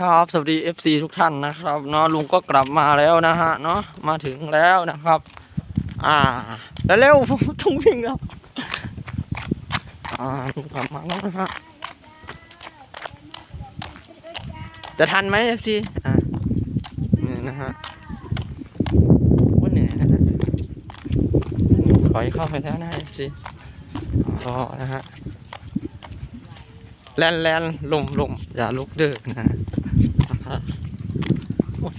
ครับสวัสดี FC ทุกท่านนะครับเนาะลุงก็กลับมาแล้วนะฮะเนาะมาถึงแล้วนะครับ อ่าแล้วเร็วต้องวิ่งแล้วอ่าลุงกลับมาแล้วนะฮะจะทันไหม FC อ่านี่นะฮะว่าเหนื่อยนะฮะถอยเข้าไปแล้วนะ FC รอนะฮะแลนแลนลมลมอย่าลุกเด้อนะ หมด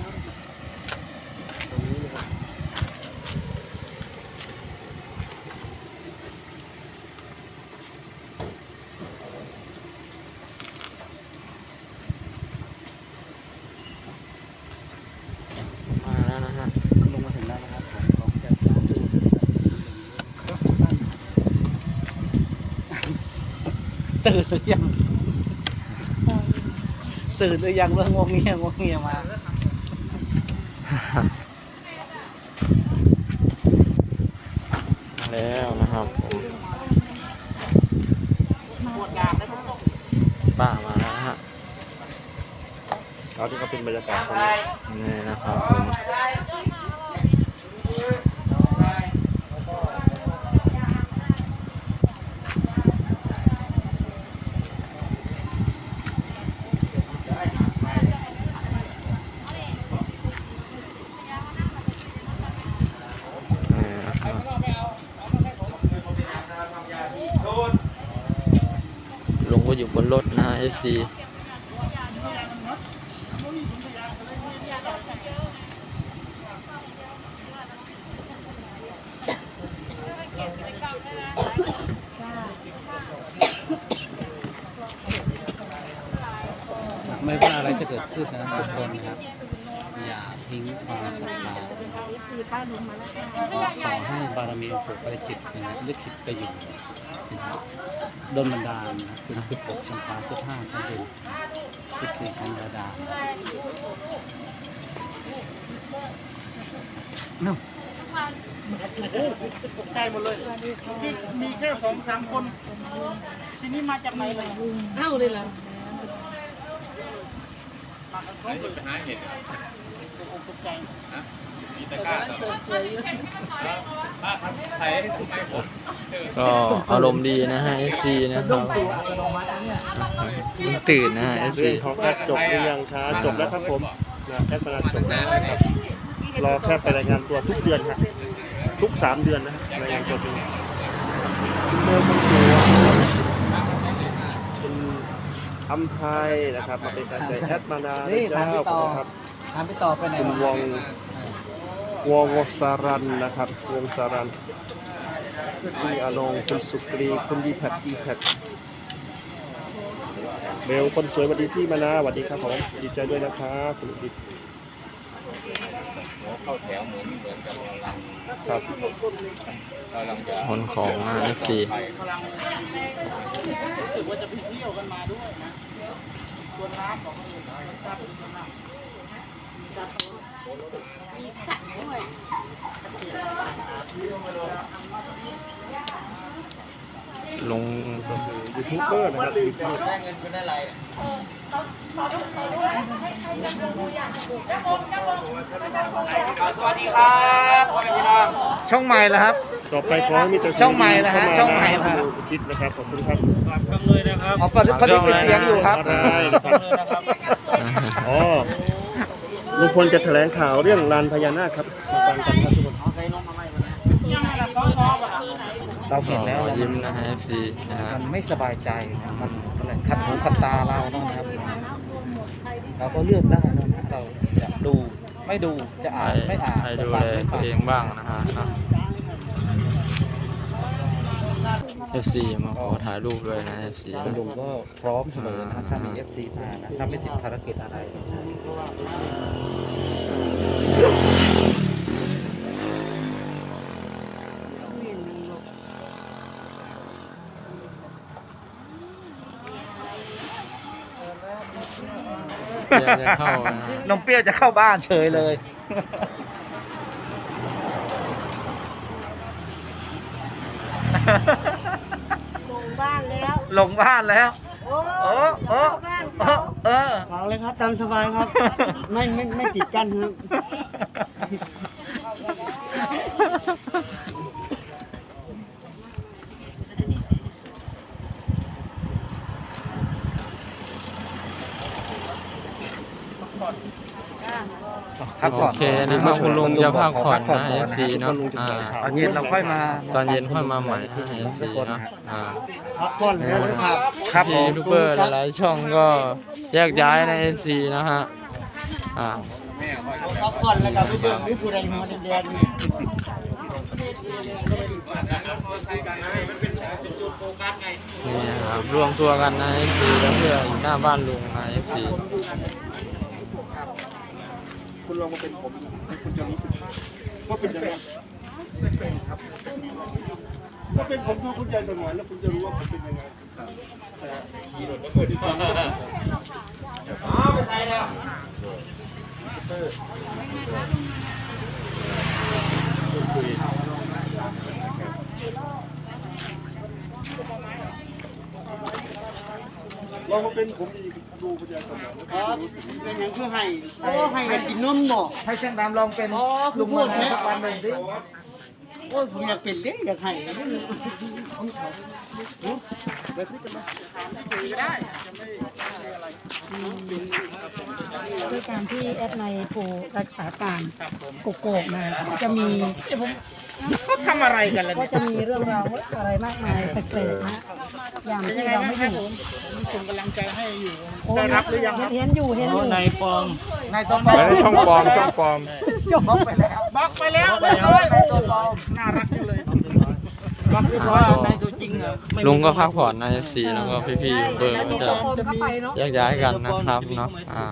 มาแล้วนะฮะลงมาถึงแล้วนะครับผมของแกสาธุดตื่นหรือยัง ตื่นหรือยังเรื่องงวงเงียงวงเงียมา มาแล้วนะครับผมป้ามาแล้วนะฮะครับนี่ก็เป็นบรรยากาศของนี่นะครับผมนี่นะครับลุงก็ อยู่บนรถนะเอฟซีไม่ว่าอะไรจะเกิดขึ้นนะทุกคนนะครับ อย่าทิ้งความศรัทธาขอให้บารมีอปู่ปริจิตนะครับลิขิตไปอยู่ นะครับดลบันดาลนะถึง16 ชั้นฟ้า 15 ชั้นดิน14 ชั้นบาดาลเนาะใกล้หมดเลยคือมีแค่สองสามคน ทีนี้มาจากไหนเลยเอ้าเลยล่ะตกใจก็อารมณ์ดีนะฮะ FC นะครับลุงตื่นนะฮะ FC เรื่องของแอดจบหรือยังคะจบแล้วครับผมนะแอดมานานจบแล้วนะครับรอแค่ไปรายงานตัวทุกเดือนครับทุกสามเดือนนะรายงานตัวจริงเมื่อคนสวยนะครับคุณอัมไทยนะครับมาเป็นการใจแอดมานานนี่ถามเจ้าพี่ต่อนะครับถามพี่ต่อไปไหนคุณวมาง วงวสารันนะครับ วงสารันคุณอาลงคุณสุกรีคุณดีแพดดีแพดเบลคนสวยสวัสดีพี่มานาสวัสดีครับผมดีใจด้วยนะครับคุณดิครับขนของนะ FC รู้สึกว่าจะไปเที่ยวกันมาด้วยนะส่วนน้ำของคนอื่นนะทราบ เป็นส่วนน้ำลงยูทูบเบอร์นะครับยูทูบสวัสดีครับพ่อแม่พี่น้องช่องใหม่แล้วครับ ต่อไปขอให้มีแต่ช่องใหม่นะฮะเข้าาช่องใหม่นะฮะดูอุทิศนะครับขอบคุณครับฝากกันเลยนะครับอ๋อผลิตผลิตเป็นเสียงอยู่ครับได้นะครับเลยนะครับอ๋อ ลุงพลจะแถลงข่าวเรื่องลานพญานาคครับมาฟังกันครับทุกคนเอาใครน้องมาไหมวันนี้ยังไงล่ะซ้อมๆอะเราเห็นแล้วก็แล้วยิ้มนะฮะ FC นะฮะมันไม่สบายใจนะมันอะไรขัดหูขัดตาเราเนาะนะครับ เราก็เลือกได้เนอะนะเราจะดูไม่ดูจะอ่านไม่อ่านให้จะดูฟังแลไม่ตัฟัวงเองบ้างนะฮะอะ FC มาขอถ่ายรูปด้วยนะ FC นะลุงก็พร้อมเสมอนะถ้ามี FC มานะถ้าไม่ติดภารกิจอะไรนะเดี๋ยวจะเข้านะ น้องเปรี้ยวจะเข้าบ้านเฉยเลย ลงบ้านแล้วลงบ้านแล้ว โอ้โอ้โอ้บ้านโอ้เขาเออฟังเลยครับตามสบายครับ ไม่ไม่ไม่ติดกันครับ พักผ่อนโอเคนะครับคุณลุงจะพักผ่อนพันะก่ FC เนาะอ่าตอนเย็นเราค่อยมาตอนเย็นค่อยมาใหม่นะที่ FC ทุกคนเนาะนะอ่า พักผ่อนแล้วนะครับ ครับผพี่มยูทูบเบอร์หลายๆช่องก็แยกย้ายใน FC นะฮะ อ่า พักผ่อนแล้วกับผู้ดื่มผู้ผู้ใดหัวแดงๆนี่นี่นะครับรวมตัวกันใน FC แล้วเพื่ออยู่หน้าบ้านลุงใน FC คุณลองมาเป็นผมคุณจะรู้สึกว่าเป็นยังไงถ้าเป็นผมดูคุณใจสมานแล้วคุณจะรู้ว่าผมเป็นยังไงขี่รถมาเปิดดีกว่าลอ งมาเป็นผมอีกดูคุณใจสมานแล้วครับคุณจะรู้สึกเป็นอย่างคือให้โอ้ให้อยากกินนมบ่ให้เส้นดำลองเป็นอ๋อคือพูดแค่วันหนึ่งสิโอ้ยผมอยากเป็นเด้อยากให้ด้วยการที่แอดในปูรักษาการโกโก้นะจะมีเขาทำอะไรกันล่ะก็จะมีเรื่องราวอะไรมากมายแปลกๆนะ อย่างที่เราไม่อยู่ส่งกำลังใจให้อยู่โอ้ได้รับหรือยังครับเห็นอยู่เห็นอยู่ในปองในตัวปไม่ได้ช่องปลอมช่องปลอม บล็อกไปแล้วบล็อกไปแล้วเรียบร้อยในตัวปองน่ารักจังเลยบล็อกเรียบร้อยในตัวจริงอะไม่ลุงก็พักผ่อนใน FC แล้วก็พี่ๆยูทูบเบอร์ก็จะโอนเข้าไปเนาะแยกย้ายกันนะครับเนาะอ่า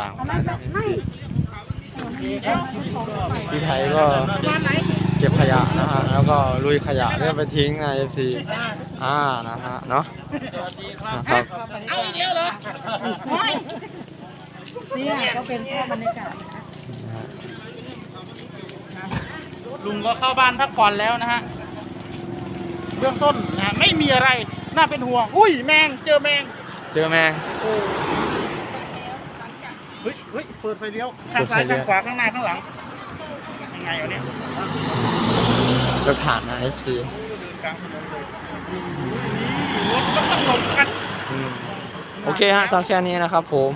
ต่างอันนั้นแบบให้พี่ไทยก็เก็บขยะนะฮะแล้วก็ลุยขยะเรื่อไปทิ้งใน FC อ่านะฮะเนาะนะครับเอาอีกแล้วเหรอเนี่ยก็เป็นภาพบรรยากาศนะลุงก็เข้าบ้านพักผ่อนแล้วนะฮะเบื้องต้นนะฮะไม่มีอะไรน่าเป็นห่วง อุ้ยแมงเจอแมง เจอแมงเฮ้ยเฮ้ยเปิดไฟเลี้ยวข้างซ้ายเปิดไฟเลี้ข้ายวงขวาข้างหน้าข้างหลังยัง ไงวะเนี่ยรถผ่านใน FC เดินกลางถนนเลยรถก็ต้องหลบกันอืมโอเคฮะตอนแค่นี้นะครับผม